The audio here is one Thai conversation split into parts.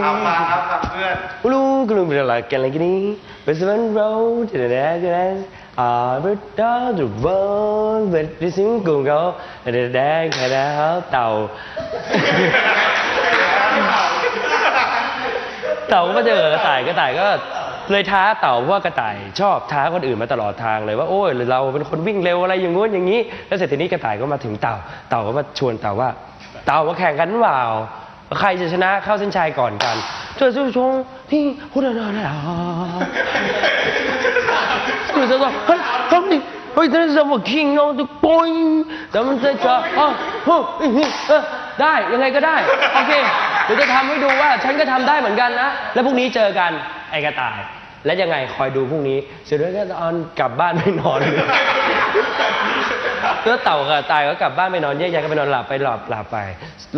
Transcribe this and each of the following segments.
เอาฟังครับฟังเพื่อนลูกลูกเป็นอะไรกันอะไรกันนี่เป็นสวรรค์เราจะได้ได้กันอ่าเป็นดาวจุดวันเป็นที่สิ่งกุ่งเขาได้ได้แค่ได้เต่าเต่าก็มาเจอกับกระต่ายกระต่ายก็เลยท้าเต่าเพราะว่ากระต่ายชอบท้าคนอื่นมาตลอดทางเลยว่าโอ้ยเราเป็นคนวิ่งเร็วอะไรอย่างงู้นอย่างนี้ แล้วเสร็จทีนี้กระต่ายก็มาถึงเต่า เต่าก็มาชวนเต่าว่า เต่ามาแข่งกันเปล่า ใครจะชนะเข้าเส้นชัยก่อนกันเธอสู้ชงพี่พูดเดินๆนะหนูจะบอกเฮ้ยเฮ้ยเฮ้ยท่านสมคิงเอาตุกอยแต่มันจะจะอ๋อได้ยังไงก็ได้ โอเคเดี๋ยวจะทำให้ดูว่า ฉันก็ทำได้เหมือนกันนะ แล้วพรุ่งนี้เจอกันไอ้กระต่าย และยังไงคอยดูพรุ่งนี้ เสร็จแล้วก็ตอนกลับบ้านไม่นอนเลย แล้วเต่ากับตายก็กลับบ้านไปนอนแยกย้ายกันไปนอนหลับไปหลับหลับไป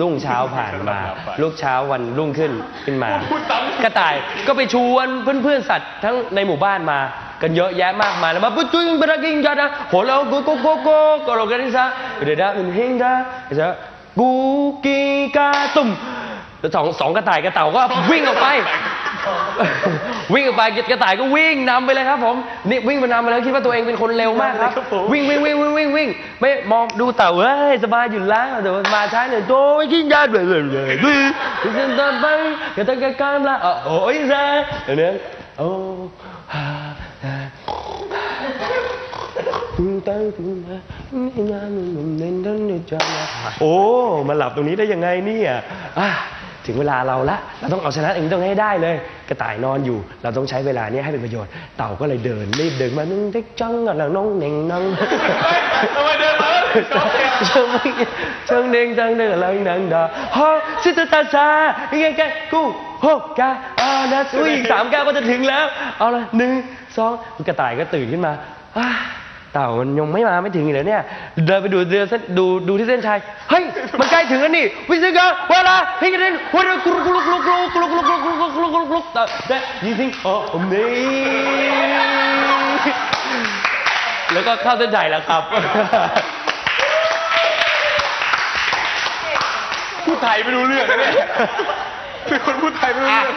รุ่งเช้าผ่านมา ลูกเช้าวันรุ่งขึ้นขึ้นมา กระต่ายก็ไปชวนเพื่อนๆสัตว์ทั้งในหมู่บ้านมากันเยอะแยะมากมายแล้วมาปุ๊บจุ้ยบรากิงกันนะโหแล้วกูกูกูกูก็เรกันที่ซะเดี๋ยวด้มันเฮงจ้าเดี๋ยวกูกีกาตุ่มแล้วสองสองกระต่ายกระเต่าก็วิ่งออกไป วิ่งออกไปกระต่ายก็วิ่งนำไปเลยครับผมนี่วิ่งไปนำไปแล้วคิดว่าตัวเองเป็นคนเร็วมากครับ วิ่งวิ่งวิ่งวิ่งวิ่งวิ่งไม่มองดูเต่าเฮ้ยสบายอยู่แล้วแต่ว่ามาช้าหน่อยโจ้ยกินยาเลยเลยเลยเลยฉันจะไปกระตังกระกามละอะโอ้ยแซ่เดี๋ยวนี้โอ้ฮ่าฮ่าโอ้มาหลับตรงนี้ได้ยังไงเนี่ยอะ ถึงเวลาเราละเราต้องเอาชนะเองต้องให้ได้เลย กระต่ายนอนอยู่ เราต้องใช้เวลาเนี้ให้เป็นประโยชน์เต่าก็เลยเดินรีบเดินมานึ่งเด็กจังอะหลังน้องเน่งนังทำไมเดินมาแล้วเชิงไม่เชิงเด้งจังเด้งอะไรนังดาฮอซิตตาซายังไงแกกูโฮกาอานะอุ้ยอีสามก้าก็จะถึงแล้ว เอาละหนึ่งสองกระต่ายก็ตื่นขึ้นมาอ่า เต่ามันยังไม่มาไม่ถึงอีกเลยเนี่ย เดินไปดูเรือเส้นดูดูที่เส้นชัย เฮ้ย มันใกล้ถึงแล้วนี่ วิศกาเวลาพี่กันเล่นวันกรุกรุกรุกรุกรุกรุกรุกรุกรุกรุกรุกรุกแต่แต่ยิงสิงโอ้เมแล้วก็เข้าเส้นชัยแล้วครับพูดไทยไม่รู้เรื่องนะเนี่ยเป็นคนพูดไทยไม่รู้เรื่อง